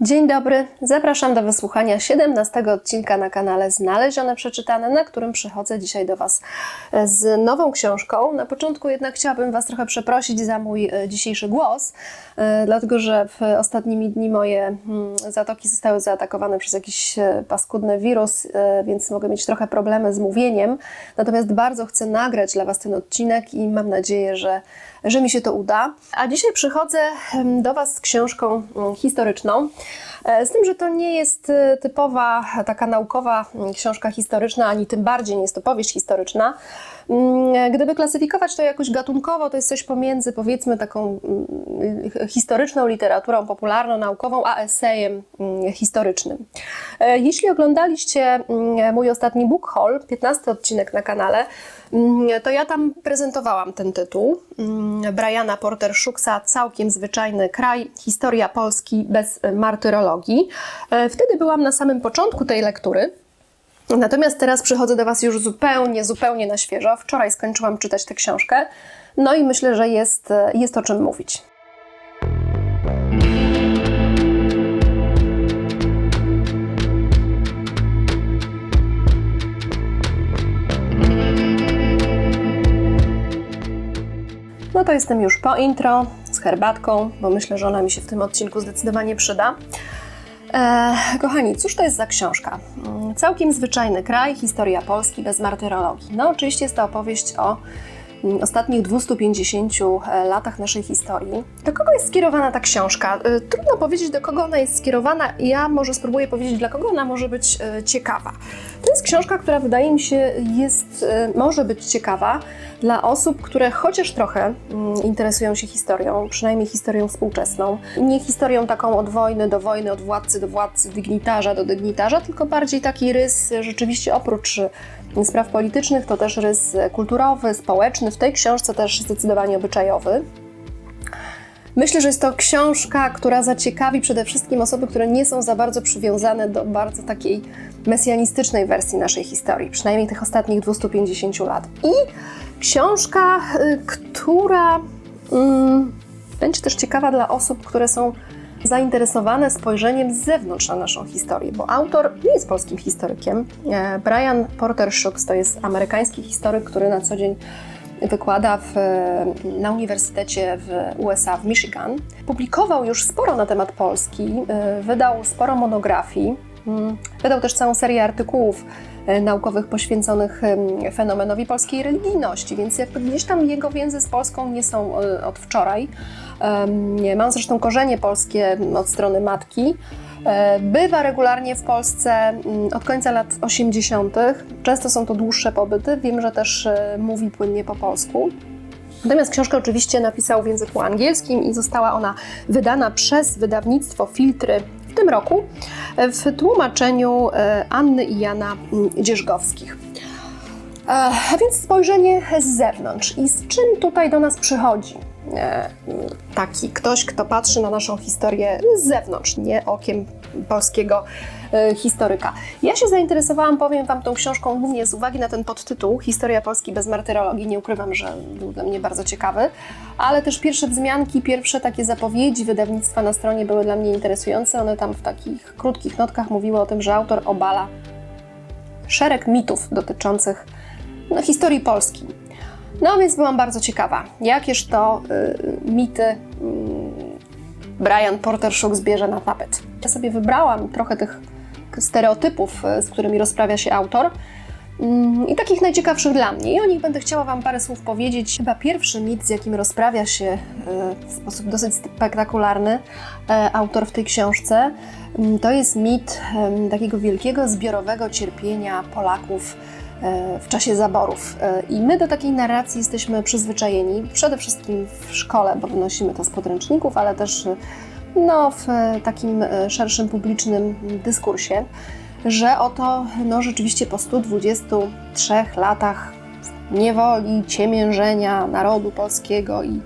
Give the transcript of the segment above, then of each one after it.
Dzień dobry, zapraszam do wysłuchania 17 odcinka na kanale Znalezione Przeczytane, na którym przychodzę dzisiaj do Was e, z nową książką. Na początku jednak chciałabym Was trochę przeprosić za mój e, dzisiejszy głos, e, dlatego że w ostatnimi dni moje mm, zatoki zostały zaatakowane przez jakiś paskudny wirus, więc mogę mieć trochę problemy z mówieniem. Natomiast bardzo chcę nagrać dla Was ten odcinek i mam nadzieję, że, że mi się to uda. A dzisiaj przychodzę do Was z książką mm, historyczną. E, z tym, że to nie jest e, typowa taka naukowa mm, książka historyczna, ani tym bardziej nie jest to powieść historyczna. Mm, gdyby klasyfikować to jakoś gatunkowo, to jest coś pomiędzy powiedzmy taką mm, historyczną literaturą popularną, naukową, a esejem historycznym. E, jeśli oglądaliście mój ostatni book haul, 15 odcinek na kanale, to ja tam prezentowałam ten tytuł Briana Porter Schucksa Całkiem zwyczajny kraj, historia Polski bez martyrologii. E, wtedy byłam na samym początku tej lektury. Natomiast teraz przychodzę do Was już zupełnie, zupełnie na świeżo. Wczoraj skończyłam czytać tę książkę, no i myślę, że jest, jest o czym mówić. No to jestem już po intro z herbatką, bo myślę, że ona mi się w tym odcinku zdecydowanie przyda. E, kochani, cóż to jest za książka? Mm, całkiem zwyczajny kraj, historia Polski bez martyrologii. No, oczywiście jest to opowieść o ostatnich 250 e, latach naszej historii. Do kogo jest skierowana ta książka? E, trudno powiedzieć, do kogo ona jest skierowana. Ja może spróbuję powiedzieć, dla kogo ona może być e, ciekawa. To jest książka, która wydaje mi się jest, może być ciekawa dla osób, które chociaż trochę mm, interesują się historią, przynajmniej historią współczesną. Nie historią taką od wojny do wojny, od władcy do władcy, dygnitarza do dygnitarza, tylko bardziej taki rys rzeczywiście oprócz spraw politycznych, to też rys kulturowy, społeczny, w tej książce też zdecydowanie obyczajowy. Myślę, że jest to książka, która zaciekawi przede wszystkim osoby, które nie są za bardzo przywiązane do bardzo takiej mesjanistycznej wersji naszej historii, przynajmniej tych ostatnich 250 lat. I książka, y, która mm, będzie też ciekawa dla osób, które są zainteresowane spojrzeniem z zewnątrz na naszą historię, bo autor nie jest polskim historykiem. E, Brian Porter Shooks to jest amerykański historyk, który na co dzień wykłada w, na uniwersytecie w USA, w Michigan. Publikował już sporo na temat Polski, e, wydał sporo monografii, mm, wydał też całą serię artykułów e, naukowych poświęconych fenomenowi polskiej religijności, więc jakby gdzieś tam jego więzy z Polską nie są od wczoraj. Mam zresztą korzenie polskie od strony matki. E, bywa regularnie w Polsce mm, od końca lat 80. Często są to dłuższe pobyty. Wiem, że też e, mówi płynnie po polsku. Natomiast książkę oczywiście napisał w języku angielskim i została ona wydana przez wydawnictwo Filtry tym roku w tłumaczeniu e, Anny i Jana mm, Dzierżgowskich. A więc spojrzenie z zewnątrz i z czym tutaj do nas przychodzi E, taki ktoś, kto patrzy na naszą historię z zewnątrz, nie okiem polskiego e, historyka. Ja się zainteresowałam, powiem Wam, tą książką głównie z uwagi na ten podtytuł Historia Polski bez martyrologii. Nie ukrywam, że był dla mnie bardzo ciekawy, ale też pierwsze wzmianki, pierwsze takie zapowiedzi wydawnictwa na stronie były dla mnie interesujące. One tam w takich krótkich notkach mówiły o tym, że autor obala szereg mitów dotyczących no, historii Polski no więc byłam bardzo ciekawa, jakież to y, mity y, Brian Porter Shook zbierze na tapet. Ja sobie wybrałam trochę tych stereotypów, y, z którymi rozprawia się autor. Mm, I takich najciekawszych dla mnie. I o nich będę chciała Wam parę słów powiedzieć. Chyba pierwszy mit, z jakim rozprawia się y, w sposób dosyć spektakularny autor w tej książce, mm, to jest mit takiego wielkiego zbiorowego cierpienia Polaków E, w czasie zaborów. E, I my do takiej narracji jesteśmy przyzwyczajeni, przede wszystkim w szkole, bo wynosimy to z podręczników, ale też no, w takim e, szerszym publicznym dyskursie, że oto no, rzeczywiście po 123 latach niewoli, ciemiężenia narodu polskiego i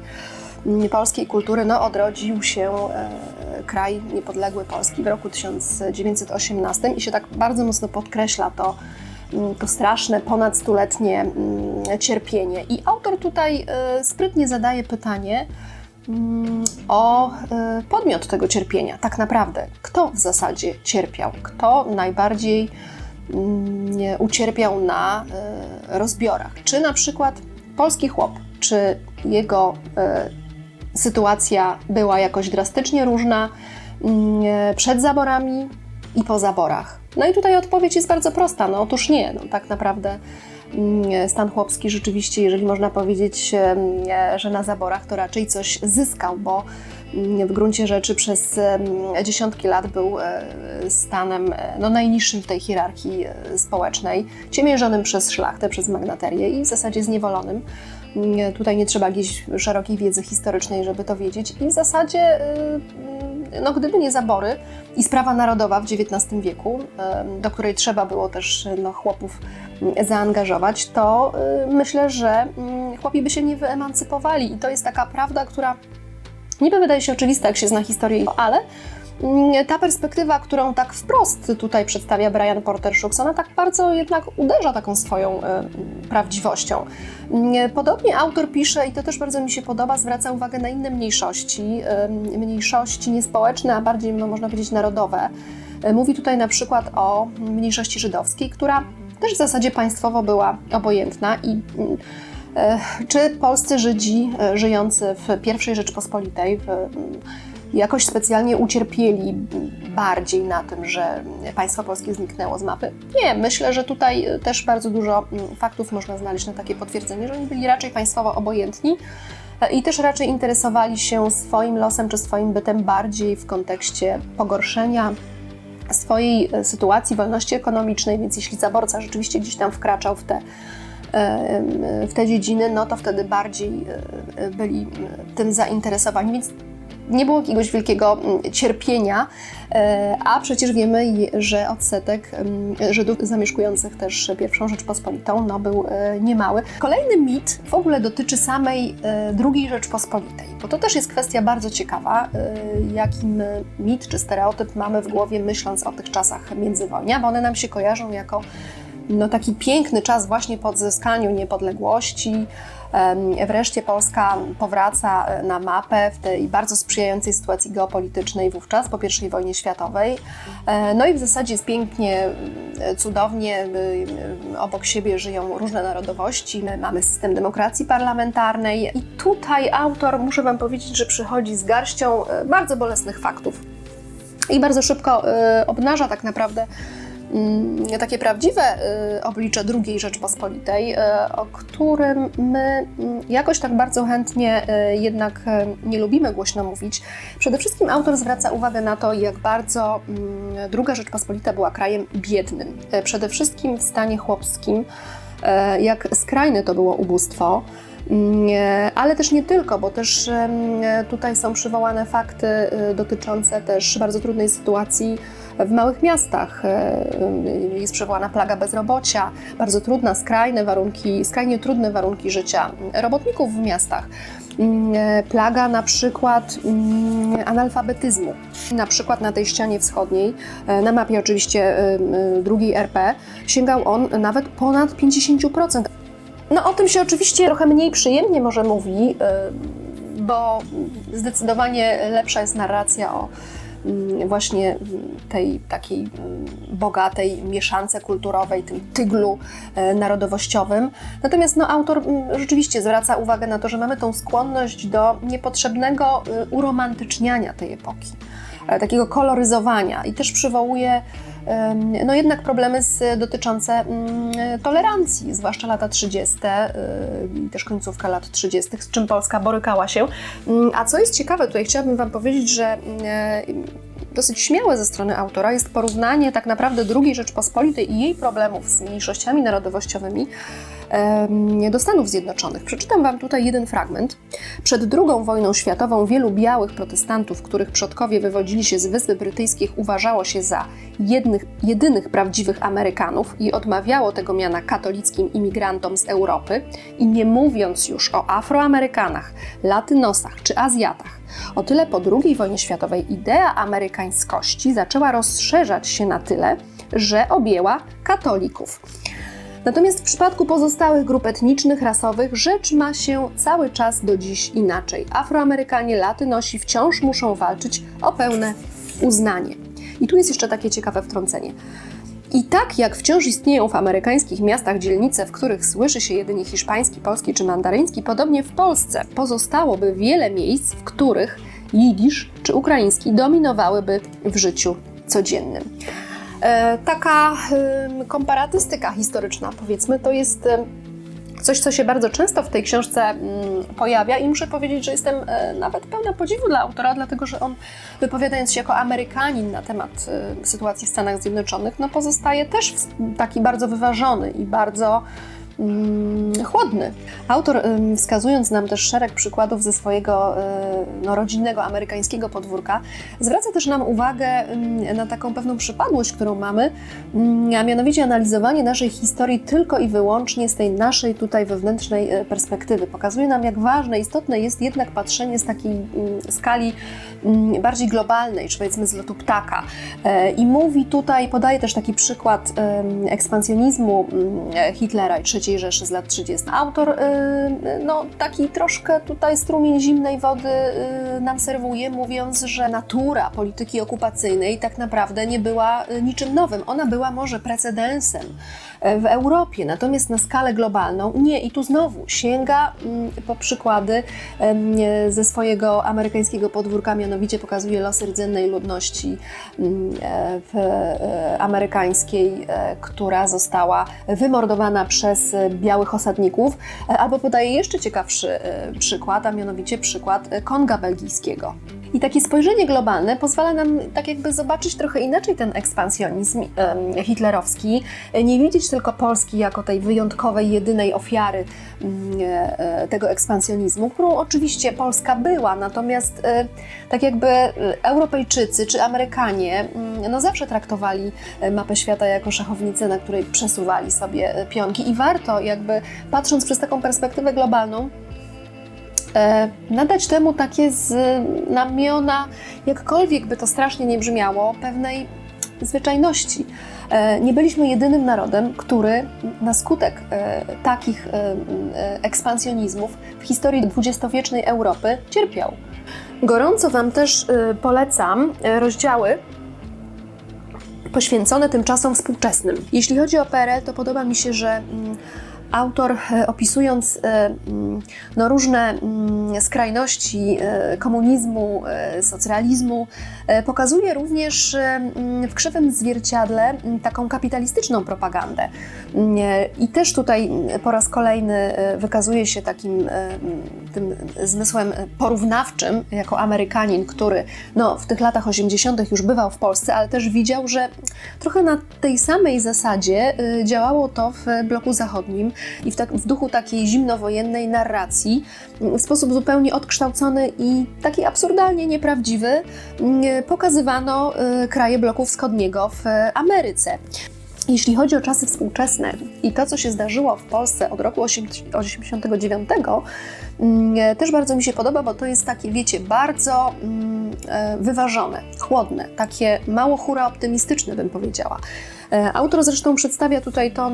mm, polskiej kultury no, odrodził się kraj niepodległy Polski w roku 1918 i się tak bardzo mocno podkreśla to, Mm, to straszne, ponad stuletnie mm, cierpienie. I autor tutaj e, sprytnie zadaje pytanie, o y, podmiot tego cierpienia, tak naprawdę. Kto w zasadzie cierpiał? Kto najbardziej mm, ucierpiał na y, rozbiorach? Czy na przykład polski chłop, czy jego y, sytuacja była jakoś drastycznie różna mm, przed zaborami i po zaborach? No i tutaj odpowiedź jest bardzo prosta. No otóż nie. No, tak naprawdę mm, stan chłopski rzeczywiście, jeżeli można powiedzieć, że na zaborach, to raczej coś zyskał, bo mm, w gruncie rzeczy przez dziesiątki lat był e, stanem e, no, najniższym w tej hierarchii e, społecznej, ciemiężonym przez szlachtę, przez magnaterię i w zasadzie zniewolonym. Mm, tutaj nie trzeba jakiejś szerokiej wiedzy historycznej, żeby to wiedzieć. I w zasadzie no, gdyby nie zabory i sprawa narodowa w XIX wieku, do której trzeba było też no, chłopów mm, zaangażować, to y, myślę, że mm, chłopi by się nie wyemancypowali. I to jest taka prawda, która niby wydaje się oczywista, jak się zna historię, ale Mm, ta perspektywa, którą tak wprost tutaj przedstawia Brian Porter Shooks, ona tak bardzo jednak uderza taką swoją e, prawdziwością. Mm, podobnie autor pisze, i to też bardzo mi się podoba, zwraca uwagę na inne mniejszości, e, mniejszości niespołeczne, a bardziej no, można powiedzieć narodowe. Mówi tutaj na przykład o mniejszości żydowskiej, która też w zasadzie państwowo była obojętna i mm, czy polscy Żydzi żyjący w I Rzeczpospolitej, w jakoś specjalnie ucierpieli bardziej na tym, że państwo polskie zniknęło z mapy. Nie, myślę, że tutaj też bardzo dużo mm, faktów można znaleźć na takie potwierdzenie, że oni byli raczej państwowo obojętni e, i też raczej interesowali się swoim losem czy swoim bytem bardziej w kontekście pogorszenia swojej e, sytuacji, wolności ekonomicznej, więc jeśli zaborca rzeczywiście gdzieś tam wkraczał w te e, w te dziedziny, no to wtedy bardziej byli tym zainteresowani. Więc nie było jakiegoś wielkiego mm, cierpienia, e, a przecież wiemy, że odsetek mm, Żydów zamieszkujących też pierwszą Rzeczpospolitą no, był e, niemały. Kolejny mit w ogóle dotyczy samej e, drugiej Rzeczpospolitej, bo to też jest kwestia bardzo ciekawa, jakim mit czy stereotyp mamy w głowie myśląc o tych czasach międzywojnia, bo one nam się kojarzą jako no, taki piękny czas właśnie po odzyskaniu niepodległości, Wreszcie Polska powraca e, na mapę w tej bardzo sprzyjającej sytuacji geopolitycznej wówczas po I wojnie światowej. E, no i w zasadzie jest pięknie, e, cudownie, obok siebie żyją różne narodowości, my mamy system demokracji parlamentarnej. I tutaj autor, muszę Wam powiedzieć, że przychodzi z garścią bardzo bolesnych faktów. I bardzo szybko obnaża tak naprawdę takie prawdziwe y, oblicze II Rzeczpospolitej, y, o którym my mm, jakoś tak bardzo chętnie y, jednak nie lubimy głośno mówić. Przede wszystkim autor zwraca uwagę na to, jak bardzo mm, II Rzeczpospolita była krajem biednym. Przede wszystkim w stanie chłopskim, jak skrajne to było ubóstwo. Ale też nie tylko, bo też tutaj są przywołane fakty dotyczące też bardzo trudnej sytuacji w małych miastach e, jest przywołana plaga bezrobocia, bardzo trudne, skrajne warunki, skrajnie trudne warunki życia robotników w miastach. Mm, e, plaga na przykład mm, analfabetyzmu. Na przykład na tej ścianie wschodniej, e, na mapie oczywiście drugiej RP, sięgał on nawet ponad 50%. No o tym się oczywiście trochę mniej przyjemnie może mówi, bo zdecydowanie lepsza jest narracja o właśnie tej takiej mm, bogatej mieszance kulturowej, tym tyglu e, narodowościowym. Natomiast no, autor mm, rzeczywiście zwraca uwagę na to, że mamy tą skłonność do niepotrzebnego y, uromantyczniania tej epoki, e, takiego koloryzowania i też przywołuje no jednak problemy z, dotyczące mm, tolerancji, zwłaszcza lata 30. Y, i też końcówka lat 30., z czym Polska borykała się. Mm, a co jest ciekawe, tutaj chciałabym Wam powiedzieć, że mm, dosyć śmiałe ze strony autora jest porównanie tak naprawdę II Rzeczpospolitej i jej problemów z mniejszościami narodowościowymi do Stanów Zjednoczonych. Przeczytam Wam tutaj jeden fragment. Przed II wojną światową wielu białych protestantów, których przodkowie wywodzili się z Wysp Brytyjskich, uważało się za jednych, jedynych prawdziwych Amerykanów i odmawiało tego miana katolickim imigrantom z Europy i nie mówiąc już o Afroamerykanach, Latynosach czy Azjatach. O tyle po II wojnie światowej idea amerykańskości zaczęła rozszerzać się na tyle, że objęła katolików. Natomiast w przypadku pozostałych grup etnicznych, rasowych rzecz ma się cały czas do dziś inaczej. Afroamerykanie, Latynosi wciąż muszą walczyć o pełne uznanie. I tu jest jeszcze takie ciekawe wtrącenie. I tak jak wciąż istnieją w amerykańskich miastach dzielnice, w których słyszy się jedynie hiszpański, polski czy mandaryński, podobnie w Polsce pozostałoby wiele miejsc, w których jidysz czy ukraiński dominowałyby w życiu codziennym. E, taka komparatystyka historyczna, powiedzmy, to jest coś, co się bardzo często w tej książce pojawia i muszę powiedzieć, że jestem e, nawet pełna podziwu dla autora, dlatego że on wypowiadając się jako Amerykanin na temat e, sytuacji w Stanach Zjednoczonych, no pozostaje też taki bardzo wyważony i bardzo chłodny. Autor, wskazując nam też szereg przykładów ze swojego e, no, rodzinnego amerykańskiego podwórka, zwraca też nam uwagę na taką pewną przypadłość, którą mamy, mm, a mianowicie analizowanie naszej historii tylko i wyłącznie z tej naszej tutaj wewnętrznej e, perspektywy. Pokazuje nam, jak ważne, istotne jest jednak patrzenie z takiej mm, skali bardziej globalnej, czy powiedzmy z lotu ptaka. E, I mówi tutaj, podaje też taki przykład ekspansjonizmu Hitlera i III Rzeszy z lat 30. Autor y, no, taki troszkę tutaj strumień zimnej wody y, nam serwuje, mówiąc, że natura polityki okupacyjnej tak naprawdę nie była y, niczym nowym. Ona była może precedensem w Europie, natomiast na skalę globalną nie. I tu znowu sięga mm, po przykłady ze swojego amerykańskiego podwórka, mianowicie pokazuje losy rdzennej ludności mm, e, e, amerykańskiej, e, która została wymordowana przez białych osadników, albo podaje jeszcze ciekawszy przykład, a mianowicie przykład Konga belgijskiego. I takie spojrzenie globalne pozwala nam tak jakby zobaczyć trochę inaczej ten ekspansjonizm hitlerowski, nie widzieć tylko Polski jako tej wyjątkowej, jedynej ofiary mm, e, tego ekspansjonizmu, którą oczywiście Polska była, natomiast e, tak jakby Europejczycy czy Amerykanie mm, no zawsze traktowali e, mapę świata jako szachownicę, na której przesuwali sobie pionki i warto jakby patrząc przez taką perspektywę globalną, E, nadać temu takie znamiona, jakkolwiek by to strasznie nie brzmiało, pewnej zwyczajności. E, nie byliśmy jedynym narodem, który na skutek e, takich ekspansjonizmów w historii dwudziestowiecznej Europy cierpiał. Gorąco Wam też polecam rozdziały poświęcone tymczasom współczesnym. Jeśli chodzi o PRL, to podoba mi się, że mm, autor e, opisując e, mm, no, różne mm, skrajności e, komunizmu, socjalizmu, pokazuje również mm, w krzywym zwierciadle taką kapitalistyczną propagandę. I też tutaj po raz kolejny wykazuje się takim tym zmysłem porównawczym, jako Amerykanin, który no, w tych latach 80. już bywał w Polsce, ale też widział, że trochę na tej samej zasadzie działało to w bloku zachodnim, i w, tak, w duchu takiej zimnowojennej narracji, w sposób zupełnie odkształcony i taki absurdalnie nieprawdziwy, mm, pokazywano y, kraje bloku wschodniego w Ameryce. Jeśli chodzi o czasy współczesne i to, co się zdarzyło w Polsce od roku 1989, mm, też bardzo mi się podoba, bo to jest takie, wiecie, bardzo mm, e, wyważone, chłodne, takie mało hura optymistyczne, bym powiedziała. E, autor zresztą przedstawia tutaj to, e,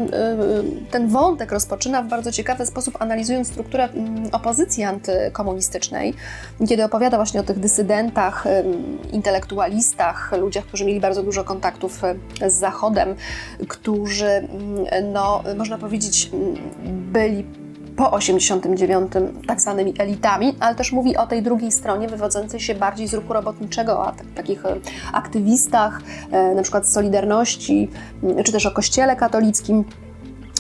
ten wątek, rozpoczyna w bardzo ciekawy sposób, analizując strukturę mm, opozycji antykomunistycznej, kiedy opowiada właśnie o tych dysydentach, intelektualistach, ludziach, którzy mieli bardzo dużo kontaktów z Zachodem, którzy, mm, no, można powiedzieć, mm, byli po 89 tak zwanymi elitami, ale też mówi o tej drugiej stronie wywodzącej się bardziej z ruchu robotniczego, o takich e, aktywistach, e, na przykład z Solidarności, czy też o Kościele katolickim.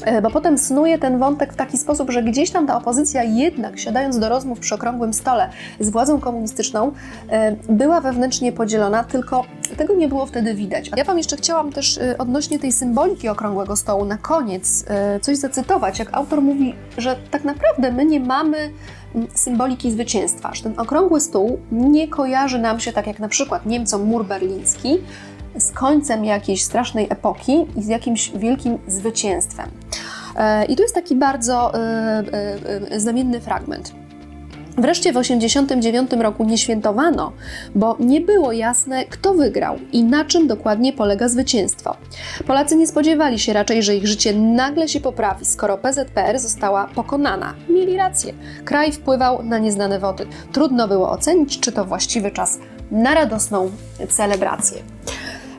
E, bo potem snuje ten wątek w taki sposób, że gdzieś tam ta opozycja jednak, siadając do rozmów przy okrągłym stole z władzą komunistyczną, e, była wewnętrznie podzielona, tylko tego nie było wtedy widać. Ja Wam jeszcze chciałam też e, odnośnie tej symboliki okrągłego stołu na koniec coś zacytować, jak autor mówi, że tak naprawdę my nie mamy symboliki zwycięstwa, że ten okrągły stół nie kojarzy nam się tak jak na przykład Niemcom mur berliński, z końcem jakiejś strasznej epoki i z jakimś wielkim zwycięstwem. E, I tu jest taki bardzo e, e, znamienny fragment. Wreszcie w 1989 roku nie świętowano, bo nie było jasne, kto wygrał i na czym dokładnie polega zwycięstwo. Polacy nie spodziewali się raczej, że ich życie nagle się poprawi, skoro PZPR została pokonana. Mieli rację. Kraj wpływał na nieznane wody. Trudno było ocenić, czy to właściwy czas na radosną celebrację.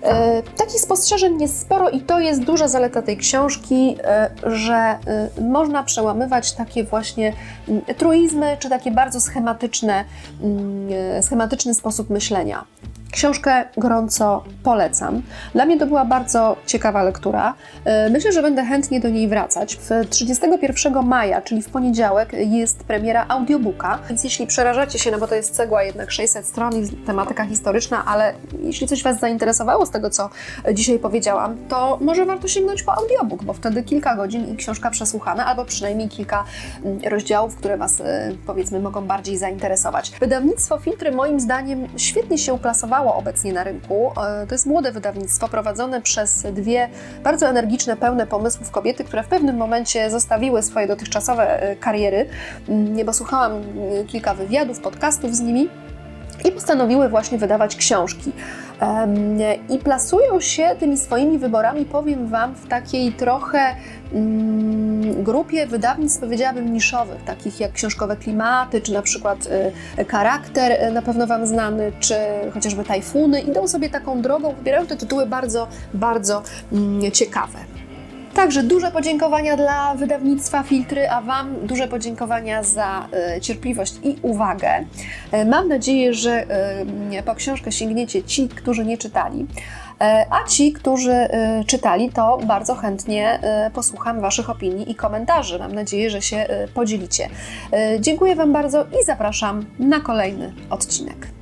E, takich spostrzeżeń jest sporo i to jest duża zaleta tej książki, e, że e, można przełamywać takie właśnie mm, truizmy, czy takie bardzo schematyczne, mm, schematyczny sposób myślenia. Książkę gorąco polecam. Dla mnie to była bardzo ciekawa lektura. E, Myślę, że będę chętnie do niej wracać. W 31 maja, czyli w poniedziałek, jest premiera audiobooka, więc jeśli przerażacie się, no bo to jest cegła jednak 600 stron i tematyka historyczna, ale jeśli coś Was zainteresowało z tego, co dzisiaj powiedziałam, to może warto sięgnąć po audiobook, bo wtedy kilka godzin i książka przesłuchana, albo przynajmniej kilka mm, rozdziałów, które Was e, powiedzmy mogą bardziej zainteresować. Wydawnictwo Filtry moim zdaniem świetnie się uplasowało obecnie na rynku. E, To jest młode wydawnictwo prowadzone przez dwie bardzo energiczne, pełne pomysłów kobiety, które w pewnym momencie zostawiły swoje dotychczasowe e, kariery, Mm, bo słuchałam mm, kilka wywiadów, podcastów z nimi i postanowiły właśnie wydawać książki. I plasują się tymi swoimi wyborami, powiem Wam, w takiej trochę mm, grupie wydawnictw, powiedziałabym, niszowych, takich jak książkowe klimaty, czy na przykład y, charakter, y, na pewno Wam znany, czy chociażby tajfuny. Idą sobie taką drogą, wybierają te tytuły bardzo, bardzo mm, ciekawe. Także duże podziękowania dla wydawnictwa Filtry, a Wam duże podziękowania za e, cierpliwość i uwagę. E, mam nadzieję, że e, po książkę sięgniecie ci, którzy nie czytali. A ci, którzy czytali, to bardzo chętnie posłucham Waszych opinii i komentarzy. Mam nadzieję, że się podzielicie. Dziękuję Wam bardzo i zapraszam na kolejny odcinek.